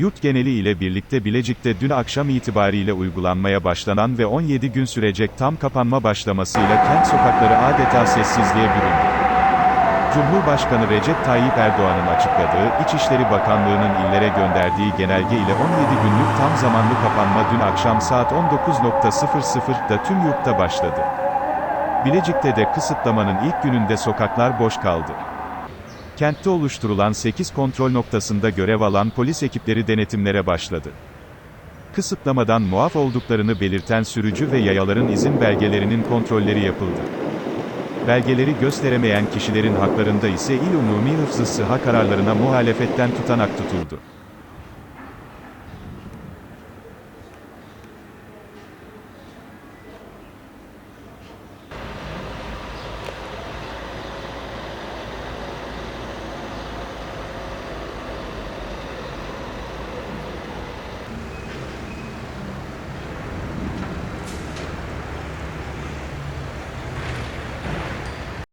Yurt geneli ile birlikte Bilecik'te dün akşam itibariyle uygulanmaya başlanan ve 17 gün sürecek tam kapanma başlamasıyla kent sokakları adeta sessizliğe büründü. Cumhurbaşkanı Recep Tayyip Erdoğan'ın açıkladığı, İçişleri Bakanlığı'nın illere gönderdiği genelge ile 17 günlük tam zamanlı kapanma dün akşam saat 19.00'da tüm yurtta başladı. Bilecik'te de kısıtlamanın ilk gününde sokaklar boş kaldı. Kentte oluşturulan 8 kontrol noktasında görev alan polis ekipleri denetimlere başladı. Kısıtlamadan muaf olduklarını belirten sürücü ve yayaların izin belgelerinin kontrolleri yapıldı. Belgeleri gösteremeyen kişilerin haklarında ise İl Umumi Hıfzı Sıha kararlarına muhalefetten tutanak tutuldu.